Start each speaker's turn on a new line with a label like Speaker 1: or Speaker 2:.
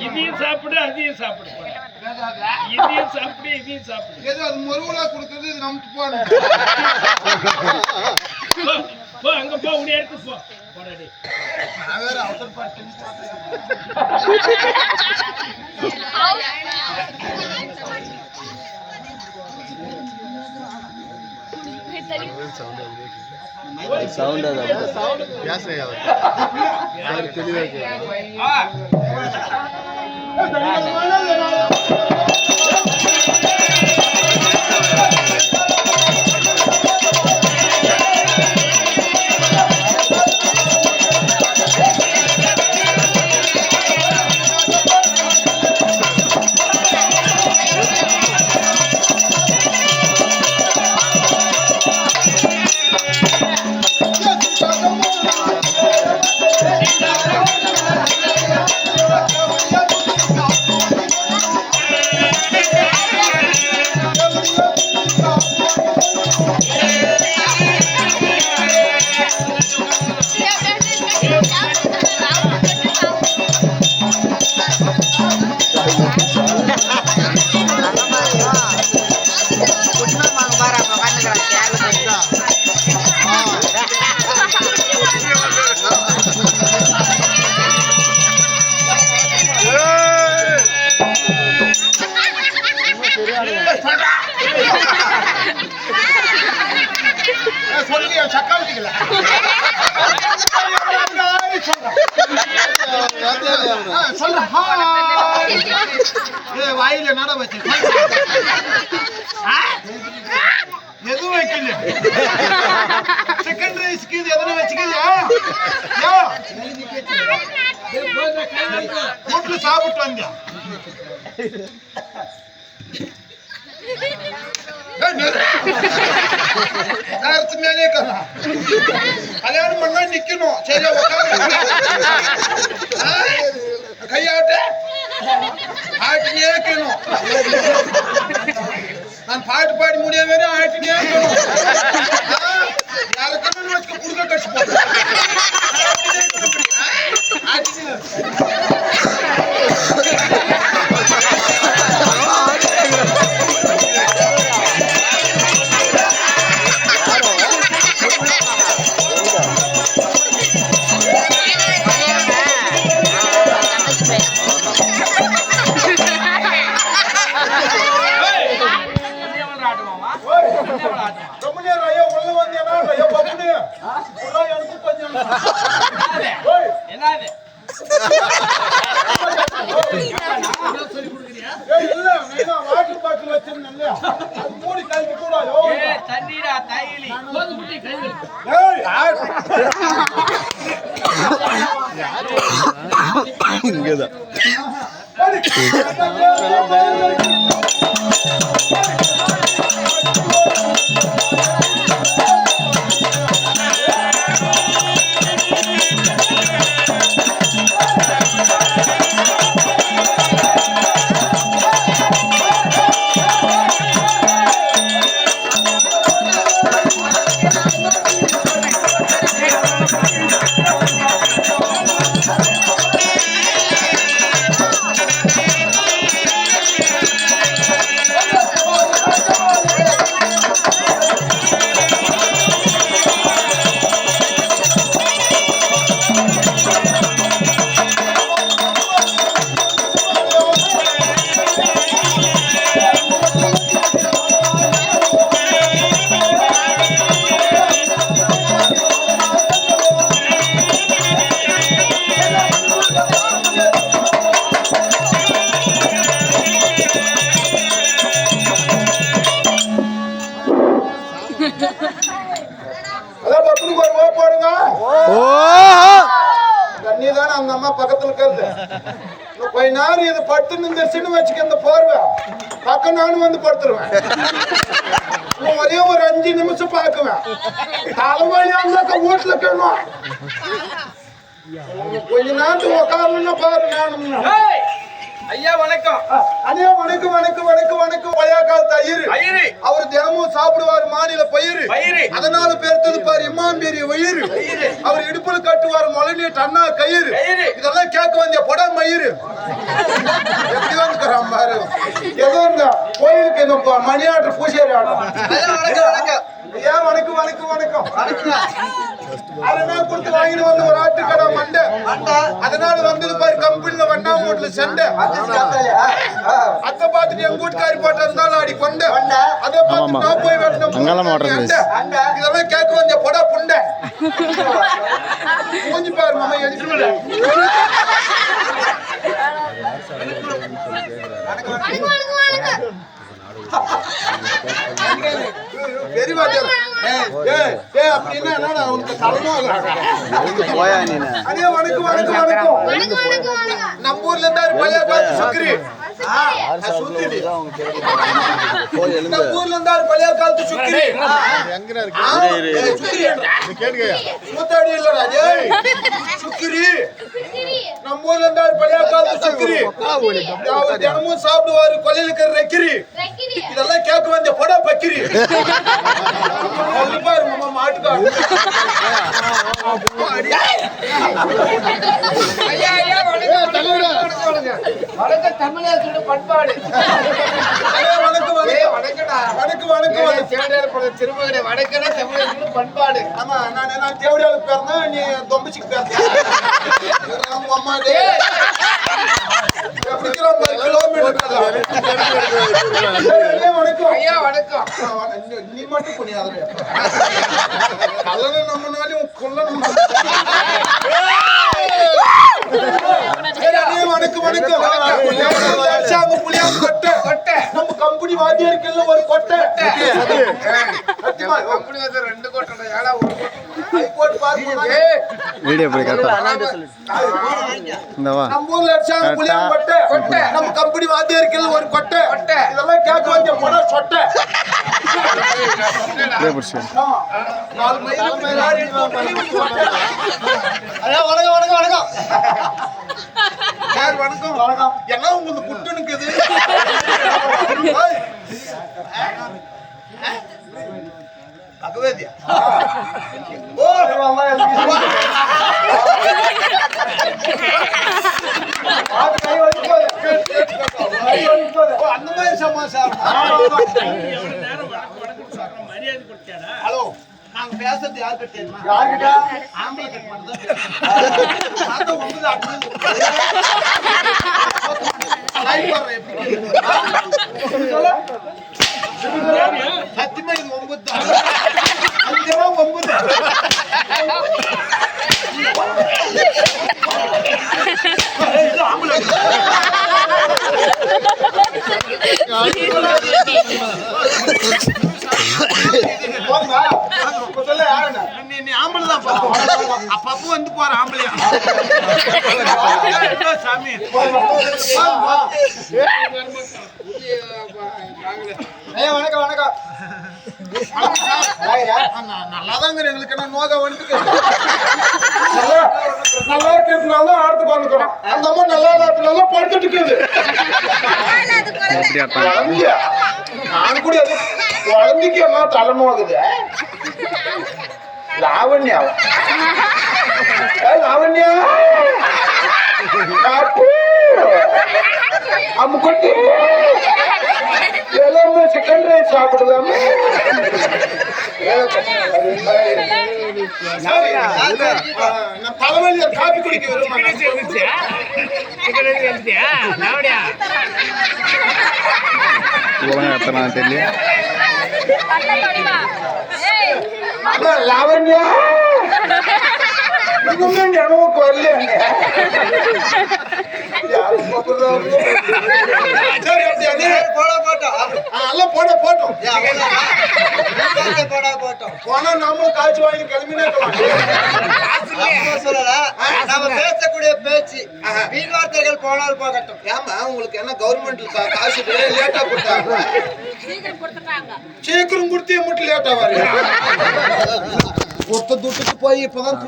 Speaker 1: இதையும் சாப்பிடு அதையும் சாப்பிடு. இதையும் சாப்பிடு இதையும் சாப்பிடு.
Speaker 2: ஏதோ அது முருகலா கொடுக்கறது இது நமக்கு போகணும்
Speaker 1: போ, போ அங்க போ உடைய இடத்துக்கு போ. போடாடி.
Speaker 2: நான் வேற அவசரப்பட்டு
Speaker 3: சவுண்ட் அது.
Speaker 2: பேசுறேன் அவர். Gracias. ஹாய் ஏ வாயில நட வச்சு எதுவும் வைக்கல செகண்ட் ரைஸ்க்கு இது எதனா வீட்டுல சாப்பிட்டு வந்தியா ஏய், நிறு. நேரத்து மேலே இருக்கா கல்யாணம் பண்ணா நிக்கணும் சரியா உட்காரு ஆட்டினே இருக்கணும் நான் பாட்டு பாடி முடிய வரை ஆட்டினே இருக்கணும் யாருக்கணும் வச்சுக்க குடுக்க ஏய் இல்ல நான் வாட்டர் பாட்டில் வச்சிருந்தேன் இல்லையா அது மூடி கழிக்க கூடாது.
Speaker 1: தண்ணீரா
Speaker 2: ஏய்
Speaker 3: இங்கதான்.
Speaker 2: நேரம் இது பட்டு நின்றுச்சுன்னு வச்சுக்க இந்த போர்வை? பக்கம் நானும் வந்து படுத்துருவேன். ஒரே ஒரு அஞ்சு நிமிஷம் பார்க்குவேன். தலைவலியா இருந்தாக்க வீட்டுல கேணும் கொஞ்ச நேரத்துக்கு உட்காரணும்னா பாரு நானும்.
Speaker 1: ஐயா வணக்கம். வணக்கம்
Speaker 2: அண்ணே வணக்கம் வணக்கம் வணக்கம் வணக்கம். பழைய காலத்து ஐயரு அவர் தினமும் சாப்பிடுவார் மாநில பயிர்.
Speaker 1: பயிரு.
Speaker 2: அதனால பேர் தடுப்பார் இம்மாம் பெரிய வயிறு அவர் இடுப்புல கட்டுவார் மொழநீட்டு அண்ணா கயிறு. இதெல்லாம் கேட்க வந்த படம் மயிறு எப்படி வந்துக்கிறான் பாரு. ஏதோ இந்த கோயிலுக்கு இந்த மணியாட்டு பூசேரி ஆடும் ஏன் வணக்கம் வணக்கம். வணக்கம் அதனால கொடுத்து வாங்கிட்டு வந்து ஒரு ஆட்டுக்கடை மண்டை. அதனால வந்தது பாரு கம்பெனில வண்ணா மூட்டுல சண்டை. அத்தை பார்த்துட்டு எங்க வீட்டுக்காரி போட்டு இருந்தாலும் அடி கொண்ட. அதை பார்த்து நான் போய். அண்டை. இதெல்லாம் கேட்க வந்த பொடா புண்டை. மூஞ்சி பாரு மாமா எழுதி பெரியவா ஏய் ஏய்
Speaker 3: போயா நீ
Speaker 2: அடியே வணக்கம் வணக்கம் வணக்கம் நம்ம ஊர்ல இருந்தாரு பழைய காலத்து பழைய மூத்தாடி இல்லடா ஏய். சுக்ரி நம்ம ஊர்ல இருந்தாரு பழைய காலத்து தினமும் சாப்பிடுவாரு கொல்லையில இருக்கிற ரெக்கிரி இதெல்லாம் கேட்க வந்த பட பக்கிரி பாரு மாமா மாட்டுக்காரு
Speaker 1: ஐயா ஐயா வணக்கம் வணக்கம் தமிழகத்தோட பண்பாடு.
Speaker 2: ஆமா நான் நான் தேவடியாளுக்கு பிறந்தேன் நீ தொம்பிச்சுக்கு பிறந்த உங்க அம்மா டேய். எப்படி கிலோ கிலோமீட்டர்
Speaker 1: ஐயா வணக்கம்.
Speaker 2: நீ- மட்டும் புனியாதே கல்லணை நம்ம நாளையும் கொல்லணும் அண்ணே, வணக்கம் வணக்கம் அடிச்சாங்க புளியாங்க கொட்டை.
Speaker 1: கொட்டை.
Speaker 2: நம்ம கம்பெனி வாத்தியாருக்குல்ல ஒரு கொட்டை.
Speaker 1: அப்படி வந்து ரெண்டு கோட்டை ஏடா ஒரு கோட்டை
Speaker 3: வீடியோ போய் இந்த வா.
Speaker 2: நம்ம ஊர்ல அடிச்சாங்க புளியாங்க கொட்டை.
Speaker 1: கொட்டை.
Speaker 2: நம்ம கம்பெனி வாத்தியாருக்குல்ல ஒரு கொட்டை.
Speaker 1: கொட்டை.
Speaker 2: இதெல்லாம் கேட்க வந்த படம் சொட்டை.
Speaker 4: வணக்கம் வணக்கம் வணக்கம்.
Speaker 2: சார் வணக்கம்? வணக்கம். என்ன உங்களுக்கு குட்டுனுக்குது அந்த மாதிரி சமாச்சாரம் ஹலோ நாங்க பேசுறது யாருக்கு தெரியுமா? யாருக்கிட்ட ஆம்பளை கட் வர்ற எப்படி சொல்ல? சத்தியமா இது ஒன்பது தான் அப்பப்போ வந்து போற ஆம்பளையா சாமி வா, வா.
Speaker 4: ஐயா வணக்கம் வணக்கம்
Speaker 2: நல்லாதாங்க எங்களுக்கு என்ன நோக வந்துட்டு நல்லா நல்லா இருக்கிறதுனால ஆடுத்து பண்ணுக்கிறோம் அந்த அம்மா நல்லா இருக்கிறதுனால படுத்துட்டு இருக்குது நான் கூட அது குழந்தைக்கு எல்லாம் தலைமோகுது லாவண்யா லாவண்யா அம்முக்குட்டி நான் தலைவலியா காப்பி குடிக்க
Speaker 3: தெரியல
Speaker 2: லாவண்யா! இன்னுமே
Speaker 4: போட போட்டோம்
Speaker 2: போனா நாமளும் காய்ச்சி வாங்கி கிளம்பினே
Speaker 4: நம்ம பேசக்கூடிய பேச்சு வீண் வார்த்தைகள் போனால் போகட்டும்
Speaker 2: ஏமா உங்களுக்கு என்ன கவர்மெண்ட் காசு லேட்டா கொடுத்தாங்க
Speaker 5: சீக்கிரம்
Speaker 2: கொடுத்தே மட்டும் லேட்டா வர ஒருத்த துட்டுக்கு போய் இப்பதான்